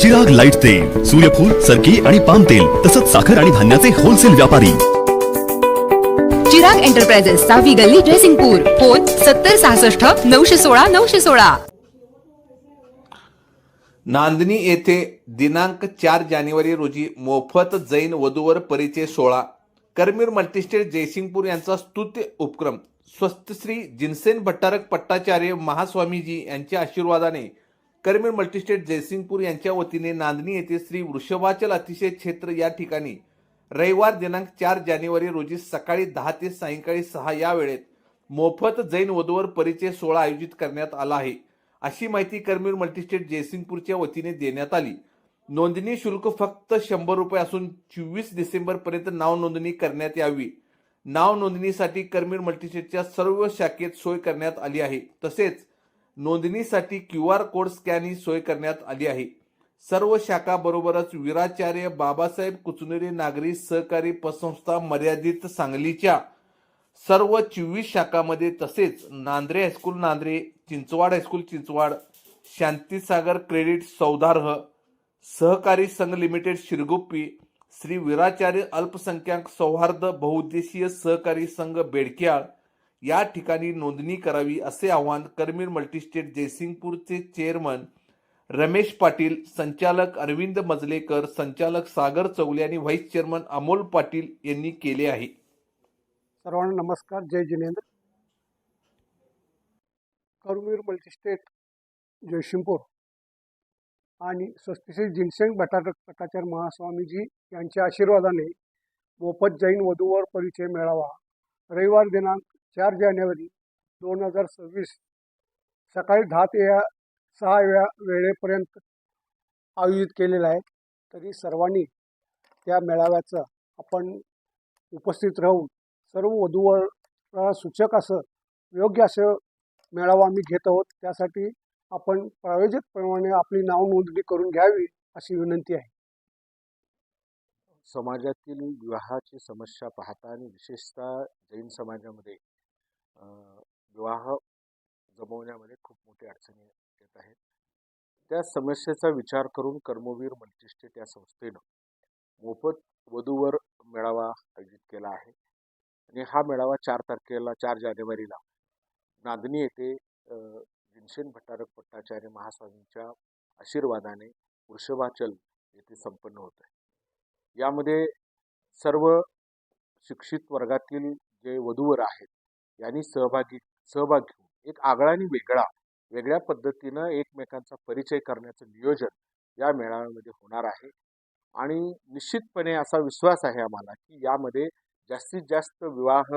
Chirag light तेल सूर्यफूल सरकी आणि पाम तेल तसंच साखर आणि धान्याचे होलसेल व्यापारी. चिराग एंटरप्राइजेस सहावी गल्ली जयसिंगपूर. फोन सत्तर सहासष्ट नऊशे सोळा नऊशे सोळा. नांदणी येथे दिनांक चार जानेवारी रोजी मोफत जैन वधूवर परिचय सोहळा. करमीर मल्टीस्टेट जयसिंगपूर यांचा स्तुत्य उपक्रम. स्वस्तश्री जिनसेन भट्टारक पट्टाचार्य महास्वामीजी यांच्या आशीर्वादाने करमीर मल्टीस्टेट जयसिंगपूर यांच्या वतीने नांदणी येथे श्री वृषभाचल अतिशय क्षेत्र या ठिकाणी रविवार दिनांक चार जानेवारी रोजी सकाळी दहा ते सायंकाळी सहा या वेळेत मोफत जैन वधूवर परिचय सोहळा आयोजित करण्यात आला आहे. अशी माहिती करमीर मल्टीस्टेट जयसिंगपूरच्या वतीने देण्यात आली. नोंदणी शुल्क फक्त शंभर रुपये असून चोवीस डिसेंबर पर्यंत नाव नोंदणी करण्यात यावी. नाव नोंदणीसाठी करमीर मल्टीस्टेटच्या सर्व शाखेत सोय करण्यात आली आहे. तसेच नोंदणीसाठी क्यू आर कोड स्कॅन ही सोय करण्यात आली आहे. सर्व शाखा बरोबरच वीराचार्य बाबासाहेब कुचनेरी नागरी सहकारी पतसंस्था मर्यादित सांगलीच्या सर्व चोवीस शाखामध्ये तसेच Nandre high school Nandre Chinchwad high school Chinchwad Shantisagar credit सौदार्ह सहकारी संघ लिमिटेड शिरगुप्पी श्री वीराचार्य अल्पसंख्याक सौहार्द बहुउद्देशीय सहकारी संघ बेडक्याळ या ठिकाणी नोंदणी करावी असे आवाहन करमीर मल्टीस्टेट जयसिंगपूरचे चेअरमन रमेश पाटील संचालक अरविंद मजलेकर संचालक सागर चौले आणि व्हाईस चेअरमन अमोल पाटील यांनी केले आहे. सर्वांना नमस्कार जय जिनेंद्र. करमीर मल्टीस्टेट जयसिंगपूर आणि स्वस्तिश्री जिनसेंग भटारक भट्टाचार्य महास्वामीजी यांच्या आशीर्वादाने मोफत जैन वधूवर परिचय मेळावा रविवार दिनांक चार जानेवारी दोन हजार सव्वीस सकाळी दहा ते या सहा वेळा वेळेपर्यंत आयोजित केलेला आहे. तरी सर्वांनी त्या मेळाव्याचं आपण उपस्थित राहून सर्व वधूवर सूचक असं योग्य असं मेळावा आम्ही घेत आहोत. त्यासाठी आपण प्रायोजितप्रमाणे आपली नाव नोंदणी करून घ्यावी अशी विनंती आहे. समाजातील विवाहाची समस्या पाहता आणि विशेषतः जैन समाजामध्ये विवाह जमवण्यामध्ये खूप मोठी अडचणी येत आहेत. त्या समस्येचा विचार करून कर्मवीर मल्टीस्टेट या संस्थेनं मोफत वधूवर मेळावा आयोजित केला आहे. आणि हा मेळावा चार तारखेला चार जानेवारीला नांदणी येथे अं, जिनसेन भट्टारक भट्टाचार्य महास्वामींच्या आशीर्वादाने वृषभाचल येथे संपन्न होत आहे. यामध्ये सर्व शिक्षित वर्गातील जे वधूवर आहेत यांनी सहभागी सहभाग घेऊन. एक आगळा आणि वेगळा वेगळ्या पद्धतीनं एकमेकांचा परिचय करण्याचं नियोजन या मेळाव्यामध्ये होणार आहे. आणि निश्चितपणे असा विश्वास आहे आम्हाला की यामध्ये जास्तीत जास्त विवाह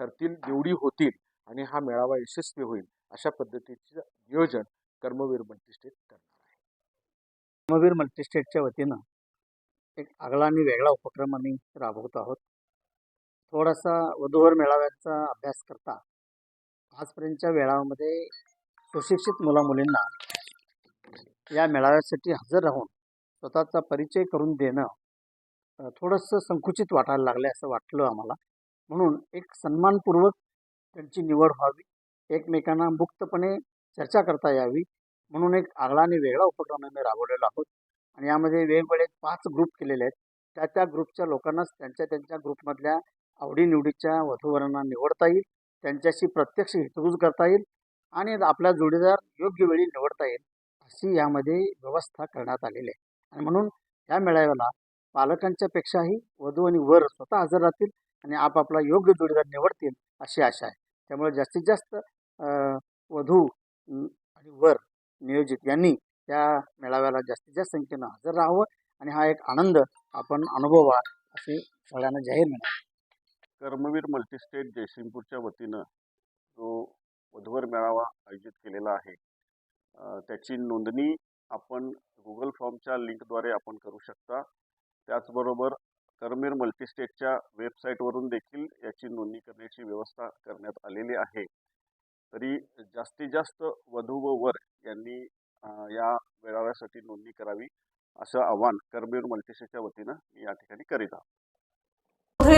ठरतील निवडी होतील आणि हा मेळावा यशस्वी होईल अशा पद्धतीचं नियोजन कर्मवीर मल्टीस्टेट करणार आहे. कर्मवीर मल्टीस्टेटच्या वतीनं एक आगळा आणि वेगळा उपक्रम आम्ही राबवत आहोत. थोडासा वधूवर मेळाव्याचा अभ्यास करता आजपर्यंतच्या वेळामध्ये सुशिक्षित मुलामुलींना या मेळाव्यासाठी हजर राहून स्वतःचा परिचय करून देणं थोडंसं संकुचित वाटायला लागलं असं वाटलं आम्हाला. म्हणून एक सन्मानपूर्वक त्यांची निवड व्हावी एकमेकांना मुक्तपणे चर्चा करता यावी म्हणून एक आगळा आणि वेगळा उपक्रम आम्ही राबवलेला आहोत. आणि यामध्ये वेगवेगळे पाच ग्रुप केलेले आहेत. त्या त्या ग्रुपच्या लोकांनाच त्यांच्या त्यांच्या ग्रुपमधल्या आवडीनिवडीच्या वधूवरांना निवडता येईल त्यांच्याशी प्रत्यक्ष हितगुज करता येईल आणि आपला जोडीदार योग्य वेळी निवडता येईल अशी यामध्ये व्यवस्था करण्यात आलेली आहे. आणि म्हणून या मेळाव्याला पालकांच्या पेक्षाही वधू आणि वर स्वतः हजर राहतील आणि आपापला योग्य जोडीदार निवडतील अशी आशा आहे. त्यामुळे जास्तीत जास्त वधू आणि वर नियोजित यांनी त्या मेळाव्याला जास्तीत जास्त संख्येनं हजर राहावं आणि हा एक आनंद आपण अनुभवा असे सगळ्यांना जाहीर म्हणा कर्मवीर मल्टीस्टेट जयसिंगपूरच्या वतीनं जो वधूवर मेळावा आयोजित केलेला आहे. त्याची नोंदणी आपण गुगल फॉर्मच्या लिंकद्वारे आपण करू शकता. त्याचबरोबर कर्मीर मल्टीस्टेटच्या वेबसाईटवरून देखील याची नोंदणी करण्याची व्यवस्था करण्यात आलेली आहे. तरी जास्तीत जास्त वधू व वर यांनी या मेळाव्यासाठी नोंदणी करावी असं आवाहन कर्मीर मल्टीस्टेटच्या वतीनं मी या ठिकाणी करीत आहोत